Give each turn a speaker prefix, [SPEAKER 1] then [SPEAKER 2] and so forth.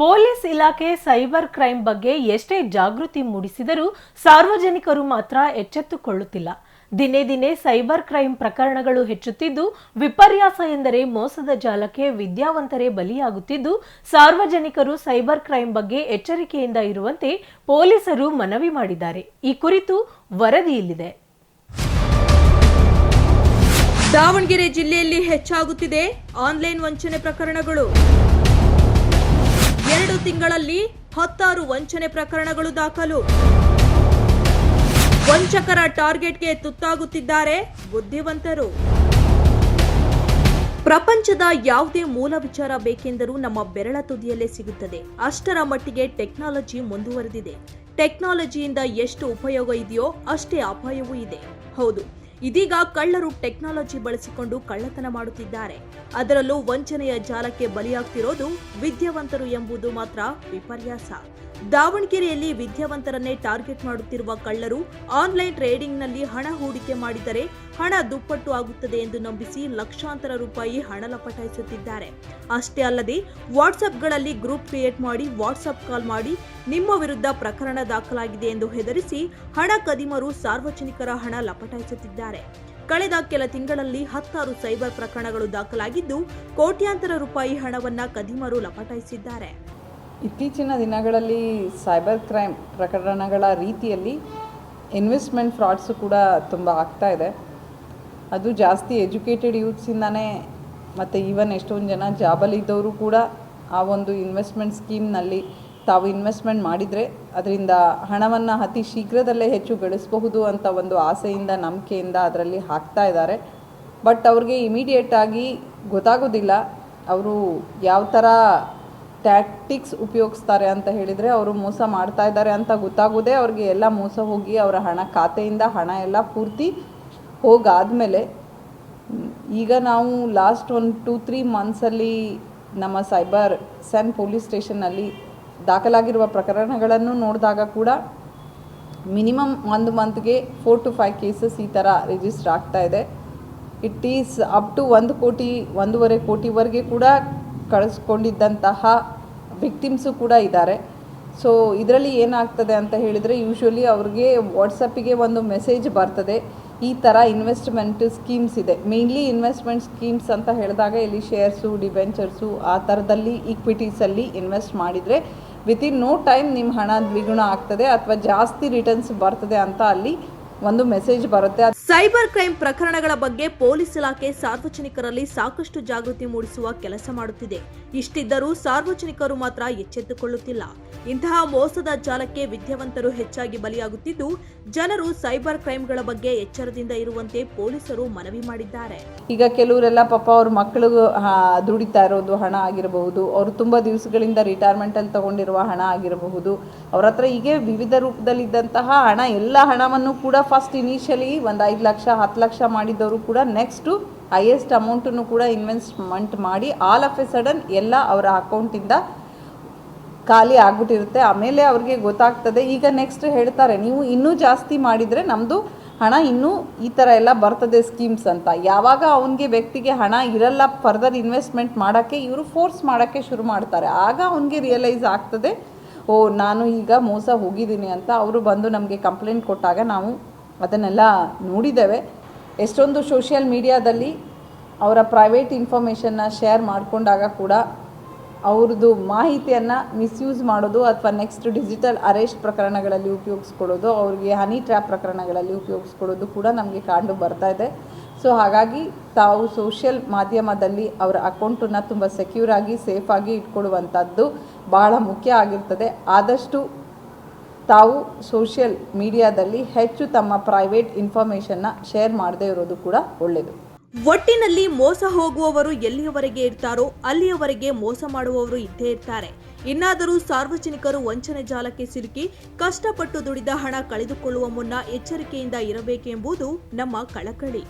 [SPEAKER 1] Police ಇಲಾಖೆ cyber crime ಬಗ್ಗೆ ಎಷ್ಟೇ ಜಾಗೃತಿ ಮೂಡಿಸಿದರೂ ಸಾರ್ವಜನಿಕರು ಮಾತ್ರ ಎಚ್ಚೆತ್ತುಕೊಳ್ಳುತ್ತಿಲ್ಲ. ದಿನೇ ದಿನೇ ಸೈಬರ್ ಕ್ರೈಂ ಪ್ರಕರಣಗಳು ಹೆಚ್ಚುತ್ತಿದ್ದು, ವಿಪರ್ಯಾಸ ಎಂದರೆ ಮೋಸದ ಜಾಲಕ್ಕೆ ವಿದ್ಯಾವಂತರೇ ಬಲಿಯಾಗುತ್ತಿದ್ದು, ಸಾರ್ವಜನಿಕರು ಸೈಬರ್ ಕ್ರೈಂ ಬಗ್ಗೆ ಎಚ್ಚರಿಕೆಯಿಂದ ಇರುವಂತೆ ಪೊಲೀಸರು ಮನವಿ ಮಾಡಿದ್ದಾರೆ. ಈ ಕುರಿತು ವರದಿ ಇಲ್ಲಿದೆ.
[SPEAKER 2] ದಾವಣಗೆರೆ ಜಿಲ್ಲೆಯಲ್ಲಿ ಹೆಚ್ಚಾಗುತ್ತಿದೆ ಆನ್ಲೈನ್ ವಂಚನೆ ಪ್ರಕರಣಗಳು. ಎರಡು ತಿಂಗಳಲ್ಲಿ ಹತ್ತಾರು ವಂಚನೆ ಪ್ರಕರಣಗಳು ದಾಖಲು. ವಂಚಕರ ಟಾರ್ಗೆಟ್ಗೆ ತುತ್ತಾಗುತ್ತಿದ್ದಾರೆ ಬುದ್ಧಿವಂತರು. ಪ್ರಪಂಚದ ಯಾವುದೇ ಮೂಲ ವಿಚಾರ ಬೇಕೆಂದರೂ ನಮ್ಮ ಬೆರಳ ತುದಿಯಲ್ಲೇ ಸಿಗುತ್ತದೆ. ಅಷ್ಟರ ಮಟ್ಟಿಗೆ ಟೆಕ್ನಾಲಜಿ ಮುಂದುವರೆದಿದೆ. ಟೆಕ್ನಾಲಜಿಯಿಂದ ಎಷ್ಟು ಉಪಯೋಗ ಇದೆಯೋ ಅಷ್ಟೇ ಅಪಾಯವೂ ಇದೆ. ಹೌದು. ಇದೀಗ ಕಳ್ಳರು ಟೆಕ್ನಾಲಜಿ ಬಳಸಿಕೊಂಡು ಕಳ್ಳತನ ಮಾಡುತ್ತಿದ್ದಾರೆ. ಅದರಲ್ಲೂ ವಂಚನೆಯ ಜಾಲಕ್ಕೆ ಬಲಿಯಾಗ್ತಿರೋದು ವಿದ್ಯಾವಂತರು ಎಂಬುದು ಮಾತ್ರ ವಿಪರ್ಯಾಸ. ದಾವಣಗೆರೆಯಲ್ಲಿ ವಿದ್ಯಾವಂತರನ್ನೇ ಟಾರ್ಗೆಟ್ ಮಾಡುತ್ತಿರುವ ಕಳ್ಳರು ಆನ್ಲೈನ್ ಟ್ರೇಡಿಂಗ್ನಲ್ಲಿ ಹಣ ಹೂಡಿಕೆ ಮಾಡಿದರೆ ಹಣ ದುಪ್ಪಟ್ಟು ಆಗುತ್ತದೆ ಎಂದು ನಂಬಿಸಿ ಲಕ್ಷಾಂತರ ರೂಪಾಯಿ ಹಣ ಲಪಟಾಯಿಸುತ್ತಿದ್ದಾರೆ. ಅಷ್ಟೇ ಅಲ್ಲದೆ ವಾಟ್ಸಪ್ಗಳಲ್ಲಿ ಗ್ರೂಪ್ ಕ್ರಿಯೇಟ್ ಮಾಡಿ ವಾಟ್ಸಪ್ ಕಾಲ್ ಮಾಡಿ ನಿಮ್ಮ ವಿರುದ್ಧ ಪ್ರಕರಣ ದಾಖಲಾಗಿದೆ ಎಂದು ಹೆದರಿಸಿ ಹಣ ಕದಿಮರು ಸಾರ್ವಜನಿಕರ ಹಣ ಲಪಟಾಯಿಸುತ್ತಿದ್ದಾರೆ. ಕಳೆದ ಕೆಲ ತಿಂಗಳಲ್ಲಿ ಹತ್ತಾರು ಸೈಬರ್ ಪ್ರಕರಣಗಳು ದಾಖಲಾಗಿದ್ದು, ಕೋಟ್ಯಾಂತರ ರೂಪಾಯಿ ಹಣವನ್ನ ಕದಿಮರು ಲಪಟಾಯಿಸಿದ್ದಾರೆ.
[SPEAKER 3] ಇತ್ತೀಚಿನ ದಿನಗಳಲ್ಲಿ ಸೈಬರ್ ಕ್ರೈಮ್ ಪ್ರಕರಣಗಳ ರೀತಿಯಲ್ಲಿ ಇನ್ವೆಸ್ಟ್ಮೆಂಟ್ ಫ್ರಾಡ್ಸು ಕೂಡ ತುಂಬ ಆಗ್ತಾ ಇದೆ. ಅದು ಜಾಸ್ತಿ ಎಜುಕೇಟೆಡ್ ಯೂತ್ಸಿಂದನೇ ಮತ್ತು ಈವನ್ ಎಷ್ಟೊಂದು ಜನ ಜಾಬಲ್ಲಿದ್ದವರು ಕೂಡ ಆ ಒಂದು ಇನ್ವೆಸ್ಟ್ಮೆಂಟ್ ಸ್ಕೀಮ್ನಲ್ಲಿ ತಾವು ಇನ್ವೆಸ್ಟ್ಮೆಂಟ್ ಮಾಡಿದರೆ ಅದರಿಂದ ಹಣವನ್ನು ಅತಿ ಶೀಘ್ರದಲ್ಲೇ ಹೆಚ್ಚು ಗಳಿಸಬಹುದು ಅಂತ ಒಂದು ಆಸೆಯಿಂದ, ನಂಬಿಕೆಯಿಂದ ಅದರಲ್ಲಿ ಹಾಕ್ತಾ ಇದ್ದಾರೆ. ಬಟ್ ಅವ್ರಿಗೆ ಇಮಿಡಿಯೇಟಾಗಿ ಗೊತ್ತಾಗೋದಿಲ್ಲ. ಅವರು ಯಾವ ಥರ ಟ್ಯಾಕ್ಟಿಕ್ಸ್ ಉಪಯೋಗಿಸ್ತಾರೆ ಅಂತ ಹೇಳಿದರೆ ಅವರು ಮೋಸ ಮಾಡ್ತಾ ಇದ್ದಾರೆ ಅಂತ ಗೊತ್ತಾಗೋದೇ ಅವ್ರಿಗೆ ಎಲ್ಲ ಮೋಸ ಹೋಗಿ ಅವರ ಹಣ ಖಾತೆಯಿಂದ ಹಣ ಎಲ್ಲ ಪೂರ್ತಿ ಹೋಗಾದಮೇಲೆ ಈಗ ನಾವು ಲಾಸ್ಟ್ ಒಂದು ಟೂ ತ್ರೀ ಮಂತ್ಸಲ್ಲಿ ನಮ್ಮ ಸೈಬರ್ ಸೆನ್ ಪೊಲೀಸ್ ಸ್ಟೇಷನ್ನಲ್ಲಿ ದಾಖಲಾಗಿರುವ ಪ್ರಕರಣಗಳನ್ನು ನೋಡಿದಾಗ ಕೂಡ ಮಿನಿಮಮ್ ಒಂದು ಮಂತ್ಗೆ ಫೋರ್ ಟು ಫೈವ್ ಕೇಸಸ್ ಈ ಥರ ರಿಜಿಸ್ಟರ್ ಆಗ್ತಾ ಇದೆ. ಇಟ್ ಈಸ್ ಅಪ್ ಟು ಒಂದು ಕೋಟಿ, ಒಂದೂವರೆ ಕೋಟಿವರೆಗೆ ಕೂಡ ಕಳಿಸ್ಕೊಂಡಿದ್ದಂತಹ ವಿಕ್ಟಿಮ್ಸು ಕೂಡ ಇದ್ದಾರೆ. ಸೊ ಇದರಲ್ಲಿ ಏನಾಗ್ತದೆ ಅಂತ ಹೇಳಿದರೆ ಯೂಶ್ವಲಿ ಅವ್ರಿಗೆ ವಾಟ್ಸಪ್ಪಿಗೆ ಒಂದು ಮೆಸೇಜ್ ಬರ್ತದೆ. ಈ ಥರ ಇನ್ವೆಸ್ಟ್ಮೆಂಟ್ ಸ್ಕೀಮ್ಸ್ ಇದೆ. ಮೇನ್ಲಿ ಇನ್ವೆಸ್ಟ್ಮೆಂಟ್ ಸ್ಕೀಮ್ಸ್ ಅಂತ ಹೇಳಿದಾಗ ಇಲ್ಲಿ ಶೇರ್ಸು ಡಿಬೆಂಚರ್ಸು ಆ ಥರದಲ್ಲಿ ಈಕ್ವಿಟೀಸಲ್ಲಿ ಇನ್ವೆಸ್ಟ್ ಮಾಡಿದರೆ ವಿತಿನ್ ನೋ ಟೈಮ್ ನಿಮ್ಮ ಹಣ ದ್ವಿಗುಣ ಆಗ್ತದೆ ಅಥವಾ ಜಾಸ್ತಿ ರಿಟರ್ನ್ಸ್ ಬರ್ತದೆ ಅಂತ ಅಲ್ಲಿ ಒಂದು ಮೆಸೇಜ್ ಬರುತ್ತೆ.
[SPEAKER 2] ಸೈಬರ್ ಕ್ರೈಮ್ ಪ್ರಕರಣಗಳ ಬಗ್ಗೆ ಪೊಲೀಸ್ ಇಲಾಖೆ ಸಾರ್ವಜನಿಕರಲ್ಲಿ ಸಾಕಷ್ಟು ಜಾಗೃತಿ ಮೂಡಿಸುವ ಕೆಲಸ ಮಾಡುತ್ತಿದೆ. ಇಷ್ಟಿದ್ದರೂ ಸಾರ್ವಜನಿಕರು ಮಾತ್ರ ಎಚ್ಚೆತ್ತುಕೊಳ್ಳುತ್ತಿಲ್ಲ. ಇಂತಹ ಮೋಸದ ಜಾಲಕ್ಕೆ ವಿದ್ಯಾವಂತರು ಹೆಚ್ಚಾಗಿ ಬಲಿಯಾಗುತ್ತಿದ್ದು ಜನರು ಸೈಬರ್ ಕ್ರೈಮ್ಗಳ ಬಗ್ಗೆ ಎಚ್ಚರದಿಂದ ಇರುವಂತೆ ಪೊಲೀಸರು ಮನವಿ ಮಾಡಿದ್ದಾರೆ.
[SPEAKER 3] ಈಗ ಕೆಲವರೆಲ್ಲ ಪಾಪ ಅವ್ರ ಮಕ್ಕಳು ದುಡಿತಾ ಇರೋದು ಹಣ ಆಗಿರಬಹುದು. ಅವರು ತುಂಬ ದಿವಸಗಳಿಂದ ರಿಟೈರ್ಮೆಂಟಲ್ಲಿ ತಗೊಂಡಿರುವ ಹಣ ಆಗಿರಬಹುದು. ಅವ್ರ ಹತ್ರ ಹೀಗೆ ವಿವಿಧ ರೂಪದಲ್ಲಿದ್ದಂತಹ ಹಣ ಎಲ್ಲ ಹಣವನ್ನು ಕೂಡ ಫಸ್ಟ್ ಇನಿಷಿಯಲಿ ಒಂದು ಐದು ಲಕ್ಷ, ಹತ್ತು ಲಕ್ಷ ಮಾಡಿದವರು ಕೂಡ ನೆಕ್ಸ್ಟು ಹೈಯೆಸ್ಟ್ ಅಮೌಂಟನ್ನು ಕೂಡ ಇನ್ವೆಸ್ಟ್ಮೆಂಟ್ ಮಾಡಿ ಆಲ್ ಆಫ್ ಎ ಸಡನ್ ಎಲ್ಲ ಅವರ ಅಕೌಂಟಿಂದ ಖಾಲಿ ಆಗ್ಬಿಟ್ಟಿರುತ್ತೆ. ಆಮೇಲೆ ಅವ್ರಿಗೆ ಗೊತ್ತಾಗ್ತದೆ, ಈಗ ನೆಕ್ಸ್ಟ್ ಹೇಳ್ತಾರೆ, ನೀವು ಇನ್ನೂ ಜಾಸ್ತಿ ಮಾಡಿದರೆ ನಮ್ಮದು ಹಣ ಇನ್ನೂ ಈ ಥರ ಎಲ್ಲ ಬರ್ತದೆ ಸ್ಕೀಮ್ಸ್ ಅಂತ. ಯಾವಾಗ ಅವನಿಗೆ ವ್ಯಕ್ತಿಗೆ ಹಣ ಇರಲ್ಲ ಫರ್ದರ್ ಇನ್ವೆಸ್ಟ್ಮೆಂಟ್ ಮಾಡೋಕ್ಕೆ ಇವರು ಫೋರ್ಸ್ ಮಾಡೋಕ್ಕೆ ಶುರು ಮಾಡ್ತಾರೆ. ಆಗ ಅವನಿಗೆ ರಿಯಲೈಸ್ ಆಗ್ತದೆ, ಓ, ನಾನು ಈಗ ಮೋಸ ಹೋಗಿದ್ದೀನಿ ಅಂತ. ಅವರು ಬಂದು ನಮಗೆ ಕಂಪ್ಲೇಂಟ್ ಕೊಟ್ಟಾಗ ನಾವು ಅದನ್ನೆಲ್ಲ ನೋಡಿದ್ದೇವೆ. ಎಷ್ಟೊಂದು ಸೋಷಿಯಲ್ ಮೀಡಿಯಾದಲ್ಲಿ ಅವರ ಪ್ರೈವೇಟ್ ಇನ್ಫಾರ್ಮೇಷನ್ನ ಶೇರ್ ಮಾಡಿಕೊಂಡಾಗ ಕೂಡ ಅವ್ರದ್ದು ಮಾಹಿತಿಯನ್ನು ಮಿಸ್ಯೂಸ್ ಮಾಡೋದು ಅಥವಾ ನೆಕ್ಸ್ಟ್ ಡಿಜಿಟಲ್ ಅರೆಸ್ಟ್ ಪ್ರಕರಣಗಳಲ್ಲಿ ಉಪಯೋಗಿಸ್ಕೊಳ್ಳೋದು ಅವ್ರಿಗೆ ಹನಿ ಟ್ರ್ಯಾಪ್ ಪ್ರಕರಣಗಳಲ್ಲಿ ಉಪಯೋಗಿಸ್ಕೊಳ್ಳೋದು ಕೂಡ ನಮಗೆ ಕಂಡು ಬರ್ತಾ ಇದೆ. ಸೊ ಹಾಗಾಗಿ ತಾವು ಸೋಷಿಯಲ್ ಮಾಧ್ಯಮದಲ್ಲಿ ಅವರ ಅಕೌಂಟನ್ನು ತುಂಬ ಸೆಕ್ಯೂರ್ ಆಗಿ ಸೇಫಾಗಿ ಇಟ್ಕೊಳ್ಳುವಂಥದ್ದು ಬಹಳ ಮುಖ್ಯ ಆಗಿರ್ತದೆ. ಆದಷ್ಟು ತಾವು ಸೋಷಿಯಲ್ ಮೀಡಿಯಾದಲ್ಲಿ ಹೆಚ್ಚು ತಮ್ಮ ಪ್ರೈವೇಟ್ ಇನ್ಫಾರ್ಮೇಷನ್ನ ಶೇರ್ ಮಾಡದೇ ಇರೋದು ಕೂಡ ಒಳ್ಳೆಯದು
[SPEAKER 2] ಒಟ್ಟಿನಲ್ಲಿ ಮೋಸ ಹೋಗುವವರು ಎಲ್ಲಿಯವರೆಗೆ ಇರ್ತಾರೋ ಅಲ್ಲಿಯವರೆಗೆ ಮೋಸ ಮಾಡುವವರು ಇದ್ದೇ ಇರ್ತಾರೆ. ಇನ್ನಾದರೂ ಸಾರ್ವಜನಿಕರು ವಂಚನೆ ಜಾಲಕ್ಕೆ ಸಿಲುಕಿ ಕಷ್ಟಪಟ್ಟು ದುಡಿದ ಹಣ ಕಳೆದುಕೊಳ್ಳುವ ಮುನ್ನ ಎಚ್ಚರಿಕೆಯಿಂದ ಇರಬೇಕೆಂಬುದು ನಮ್ಮ ಕಳಕಳಿ.